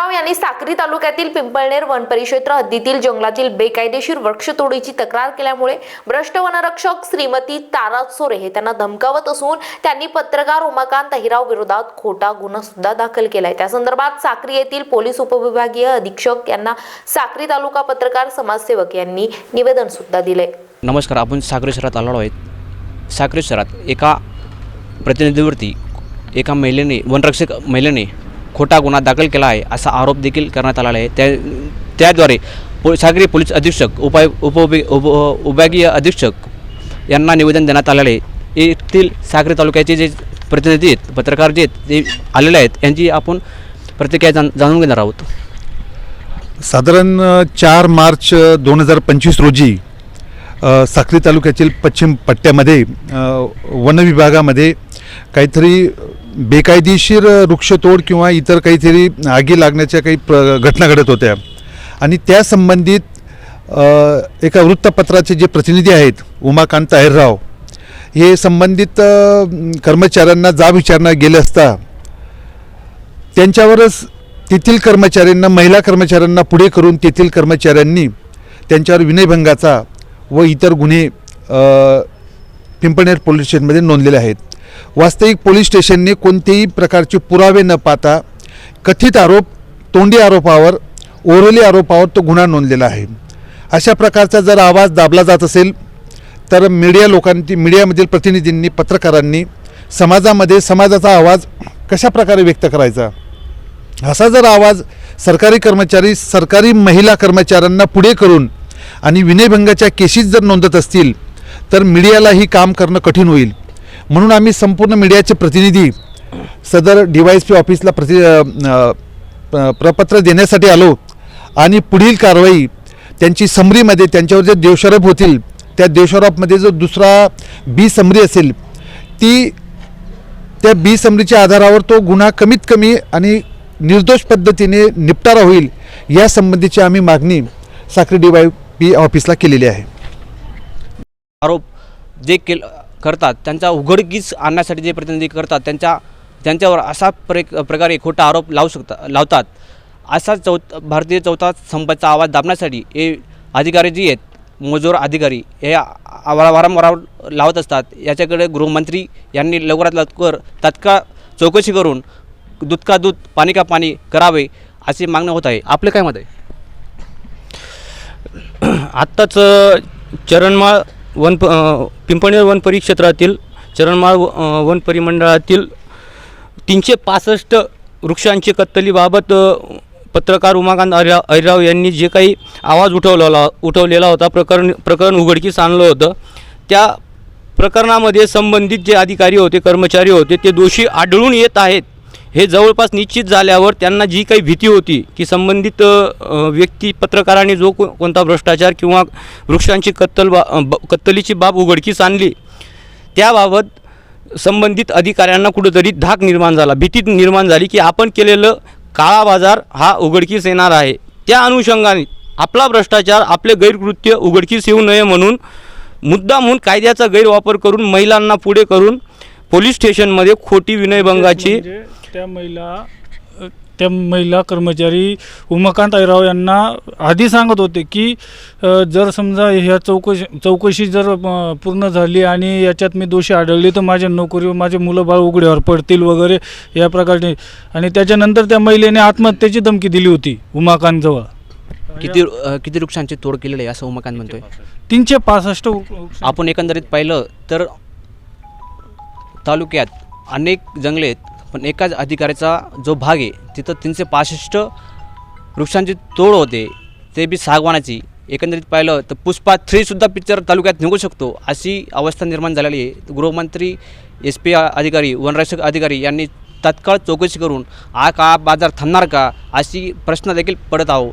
राव यांनी साक्री तालुक्यातील पिंपळनेर वन परिक्षेत्र हद्दीतील जंगलातील बेकायदेशीर वृक्षतोडीची तक्रार केल्यामुळे भ्रष्ट वनरक्षक श्रीमती तारा सोरे हे त्यांना धमकावत असून त्यांनी पत्रकार उमाकांत अहिराव विरोधात खोटा गुन्हा सुद्धा दाखल केलाय. त्या संदर्भात साक्री येथील पोलीस उपविभागीय अधीक्षक यांना साक्री तालुका पत्रकार समाजसेवक यांनी निवेदन सुद्धा दिले नमस्कार आपण साक्री शहरात आलो आहेत. साक्री शहरात एका प्रतिनिधीवरती एका महिलेने वनरक्षक महिलेने खोटा गुन्हा दाखल केला आहे असा आरोप देखील करण्यात आलेला आहे. त्या त्याद्वारे पो सागरी पोलीस अधीक्षक उपाय उप उप विभागीय अधीक्षक यांना निवेदन देण्यात आलेले आहे. येथील सागरी तालुक्याचे जे प्रतिनिधी आहेत पत्रकार जे आहेत ते आलेले आहेत यांची आपण प्रतिक्रिया जाण जाणून घेणार आहोत. साधारण चार मार्च दोन हजार पंचवीस रोजी साखरी तालुक्यातील पश्चिम पट्ट्यामध्ये वनविभागामध्ये काहीतरी बेकायदेशीर वृक्षतोड किंवा इतर काहीतरी आगी लागण्याच्या काही प्र घटना घडत होत्या. आणि त्या संबंधित एका वृत्तपत्राचे जे प्रतिनिधी आहेत उमाकांत अहिरराव हे संबंधित कर्मचाऱ्यांना जाब विचारणा गेले असता त्यांच्यावरच तेथील कर्मचाऱ्यांना महिला कर्मचाऱ्यांना पुढे करून तेथील कर्मचाऱ्यांनी त्यांच्यावर विनयभंगाचा व इतर गुन्हे पिंपळनेर पोलीस स्टेशनमध्ये नोंदलेले आहेत. वास्तविक पोलीस स्टेशनने कोणतेही प्रकारचे पुरावे न पाहता कथित आरोप तोंडी आरोपावर ओरली आरोपावर तो गुन्हा नोंदलेला आहे. अशा प्रकारचा जर आवाज दाबला जात असेल तर मीडिया लोकांनी मीडियामधील प्रतिनिधींनी पत्रकारांनी समाजामध्ये समाजाचा आवाज कशा प्रकारे व्यक्त करायचा? असा जर आवाज सरकारी कर्मचारी सरकारी महिला कर्मचाऱ्यांना पुढे करून आणि विनयभंगाच्या केसीस जर नोंदत असतील तर मीडियालाही काम करणं कठीण होईल. म्हणून आम्ही संपूर्ण मीडियाचे प्रतिनिधी सदर डी वाय एस पी ऑफिसला प्रति प- प्रपत्र देण्यासाठी आलो आणि पुढील कारवाई त्यांची समरीमध्ये त्यांच्यावर जे देवशरप होतील त्या देवशरपमध्ये जो दुसरा बी समरी असेल ती त्या बी समरीच्या आधारावर तो गुन्हा कमीत कमी आणि निर्दोष पद्धतीने निपटारा होईल या संबंधीची आम्ही मागणी साखरी डी वाय पी ऑफिसला केलेली आहे. आरोप जे केल करतात त्यांचा उघडकीस आणण्यासाठी जे प्रतिनिधी करतात त्यांच्या त्यांच्यावर असा प्रे प्रकारे खोटा आरोप लावू शकता लावतात. असा चौ भारतीय चौथा संपाचा आवाज दाबण्यासाठी हे अधिकारी जी आहेत मजूर अधिकारी हे वारंवार लावत असतात. याच्याकडे गृहमंत्री यांनी लवकरात लवकर तत्काळ चौकशी करून दूध का दूध पाणी का पाणी करावे अशी मागणी होत आहे. आपलं काय मत आहे? आत्ताच चरणमाळ वन पिंपणेर वन परिक्षेत्रातील चरणमाळ व- वन परिमंडळातील तीनशे पासष्ट वृक्षांची कत्तलीबाबत पत्रकार उमाकांत अरिराव अरिराव यांनी जे काही आवाज उठवलेला उठवलेला होता प्रकरण प्रकरण उघडकीस आणलं होतं त्या प्रकरणामध्ये संबंधित जे अधिकारी होते कर्मचारी होते ते दोषी आढळून येत आहेत. हे जवळपास निश्चित झाल्यावर त्यांना जी काही भीती होती की संबंधित व्यक्ती पत्रकारांनी जो को कोणता भ्रष्टाचार किंवा वृक्षांची कत्तल बा ब- कत्तलीची बाब उघडकीस आणली त्याबाबत संबंधित अधिकाऱ्यांना कुठंतरी धाक निर्माण झाला भीती निर्माण झाली की आपण केलेलं काळा बाजार हा उघडकीस येणार आहे. त्या अनुषंगाने आपला भ्रष्टाचार आपले गैरकृत्य उघडकीस येऊ नये म्हणून मुद्दा म्हणून कायद्याचा गैरवापर करून महिलांना पुढे करून पोलीस स्टेशनमध्ये खोटी विनयभंगाची म्हणजे त्या महिला त्या महिला कर्मचारी उमाकांत अहिराव यांना आधी सांगत होते की जर समजा ह्या चौकशी चौकशी जर पूर्ण झाली आणि याच्यात मी दोषी आढळले तर माझ्या नोकरीवर माझे मुलं बाळ उघड्यावर पडतील वगैरे या प्रकारचे. आणि त्याच्यानंतर त्या महिलेने आत्महत्येची धमकी दिली होती उमाकांतजवळ. किती किती वृक्षांची तोड केलेली आहे असं उमाकांत म्हणतोय? तीनशे पासष्ट आपण एकंदरीत पाहिलं तर तालुक्यात अनेक जंगले आहेत. पण एकाच अधिकाऱ्याचा जो भाग आहे तिथं तीनशे पासष्ट वृक्षांची तोड होते ते बी सागवानाची. एकंदरीत पाहिलं तर पुष्पा थ्रीसुद्धा पिक्चर तालुक्यात निघू शकतो अशी अवस्था निर्माण झालेली आहे. गृहमंत्री एस पी अधिकारी वनरक्षक अधिकारी यांनी तात्काळ चौकशी करून हा का बाजार थांबणार का अशी प्रश्न देखील पडत आहो.